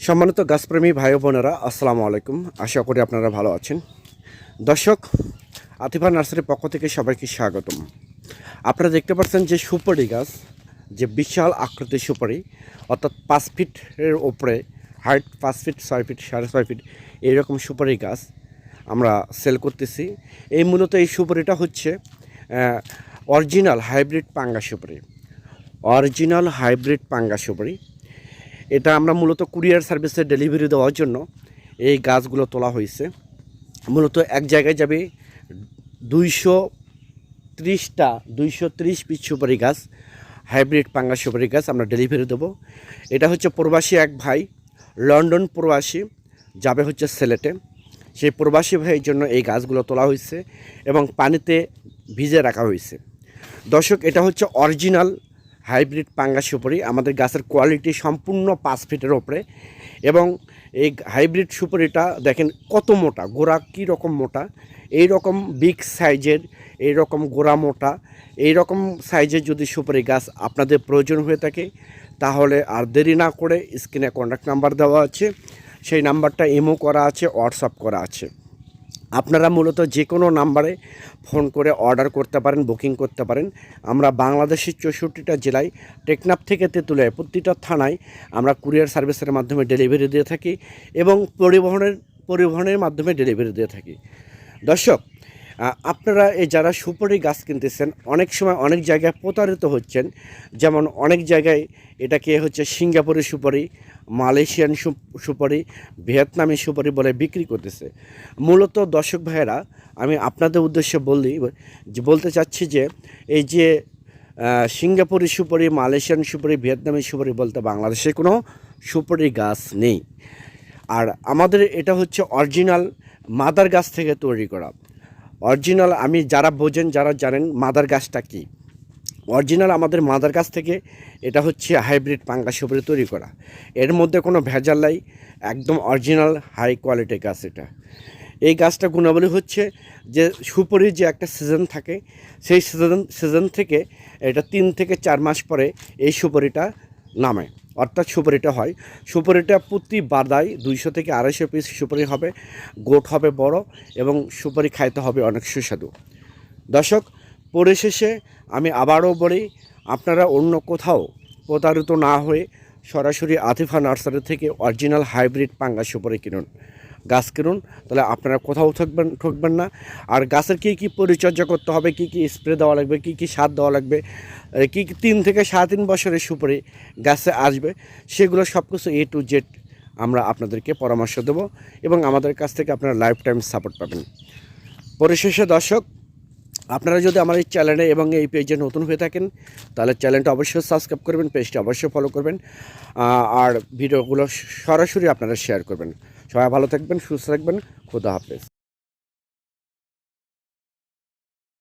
সম্মানিত গাছপ্রেমী ভাই বোনেরা, আসসালামু আলাইকুম। আশা করি আপনারা ভালো আছেন। দর্শক, আতিফা নার্সারির পক্ষ থেকে সবাইকে স্বাগতম। আপনারা দেখতে পাচ্ছেন যে সুপারি গাছ, যে বিশাল আকৃতির সুপারি, অর্থাৎ পাঁচ ফিটের ওপরে হাইট পাঁচ ফিট, ছয় ফিট, সাড়ে ছয় ফিট, এইরকম সুপারি গাছ আমরা সেল করতেছি। এই মূলত এই সুপারিটা হচ্ছে অরিজিনাল হাইব্রিড পাঙ্গা সুপারি। অরিজিনাল হাইব্রিড পাঙ্গা সুপারি। এটা আমরা মূলত কুরিয়ার সার্ভিসে ডেলিভারি দেওয়ার জন্য এই গাছগুলো তোলা হয়েছে। মূলত এক জায়গায় যাবে দুইশো ত্রিশটা, দুইশো ত্রিশ পিস সুপারি গাছ, হাইব্রিড পাঙ্গা সুপারি গাছ আমরা ডেলিভারি দেবো। এটা হচ্ছে প্রবাসী এক ভাই, লন্ডন প্রবাসী, যাবে হচ্ছে সেলেটে। সেই প্রবাসী ভাইয়ের জন্য এই গাছগুলো তোলা হয়েছে এবং পানিতে ভিজে রাখা হয়েছে। দর্শক, এটা হচ্ছে অরিজিনাল হাইব্রিড পাঙ্গা সুপারি, আমাদের গাছের কোয়ালিটি সম্পূর্ণ পাঁচ ফিটের ওপরে। এবং এই হাইব্রিড সুপারিটা দেখেন কত মোটা, গোড়া কী রকম মোটা? এই রকম বিগ সাইজের, এই রকম গোড়া মোটা, এই রকম সাইজের যদি সুপারি গাছ আপনাদের প্রয়োজন হয়ে থাকে, তাহলে আর দেরি না করে স্ক্রিনে কন্ট্যাক্ট নাম্বার দেওয়া আছে। সেই নাম্বারটা ইমো করা আছে, হোয়াটসঅ্যাপ করা আছে। আপনারা মূলত যে কোনো নাম্বারে ফোন করে অর্ডার করতে পারেন, বুকিং করতে পারেন। আমরা বাংলাদেশের চৌষট্টিটা জেলায় টেকনাপ থেকে তেঁতুলিয়ায় প্রতিটা থানায় আমরা কুরিয়ার সার্ভিসের মাধ্যমে ডেলিভারি দিয়ে থাকি এবং পরিবহনের পরিবহনের মাধ্যমে ডেলিভারি দিয়ে থাকি। দর্শক আপনারা এই যারা সুপারি গাছ কিনতেছেন, অনেক সময় অনেক জায়গায় প্রতারিত হচ্ছেন। যেমন অনেক জায়গায় এটাকে হচ্ছে সিঙ্গাপুরি সুপারি, মালয়েশিয়ান সুপারি, ভিয়েতনামি সুপারি বলে বিক্রি করতেছে। মূলত দর্শক ভাইয়েরা, আমি আপনাদের উদ্দেশ্যে বললি যে বলতে চাচ্ছি যে, এই যে সিঙ্গাপুরি সুপারি, মালয়েশিয়ান সুপারি, ভিয়েতনামি সুপারি বলতে বাংলাদেশে কোনো সুপারি গাছ নেই। আর আমাদের এটা হচ্ছে অরিজিনাল মাদার গাছ থেকে তৈরি করা। অরিজিনাল আমি যারা বোঝেন, যারা জানেন মাদার গাছটা কী? অরিজিনাল আমাদের মাদার গাছ থেকে এটা হচ্ছে হাইব্রিড পাঙ্গা সুপারি তৈরি করা। এর মধ্যে কোনো ভেজাল নাই, একদম অরিজিনাল হাই কোয়ালিটির গাছ এটা। এই গাছটা গুণাবলী হচ্ছে যে সুপারির যে একটা সিজন থাকে, সেই সিজন সিজন থেকে এটা তিন থেকে চার মাস পরে এই সুপারিটা নামে। অর্থাৎ সুপারিটা হয়। সুপারিটা প্রতি বাদায় দুইশো থেকে আড়াইশো পিস সুপারি হবে, গোট হবে বড় এবং সুপারি খাইতে হবে অনেক সুস্বাদু। দর্শক, পরিশেষে আমি আবারও বলি, আপনারা অন্য কোথাও প্রতারিত না হয়ে সরাসরি আতিফা নার্সারি থেকে অরিজিনাল হাইব্রিড পাঙ্গা সুপারি কিনুন। গাছ কিনুন তাহলে আপনারা কোথাও ঠকবেন ঠকবেন না। আর গাছের কী কী পরিচর্যা করতে হবে, কী কী স্প্রে দেওয়া লাগবে, কী কী সার দেওয়া লাগবে কি কী তিন থেকে সাড়ে তিন বছরের সুপারি গাছে আসবে, সেগুলো সব কিছু এ টু জেড আমরা আপনাদেরকে পরামর্শ দেব এবং আমাদের কাছ থেকে আপনারা লাইফ টাইম সাপোর্ট পাবেন। পরিশেষে দর্শক আপনারা যদি আমার এই চ্যানেলে এবং এই পেজে নতুন হয়ে থাকেন, তাহলে চ্যানেলটা অবশ্যই সাবস্ক্রাইব করবেন, পেজটা অবশ্যই ফলো করবেন আর ভিডিওগুলো সরাসরি আপনারা শেয়ার করবেন। সবাই ভালো থাকবেন, সুস্থ থাকবেন, খুদা হাফেজ।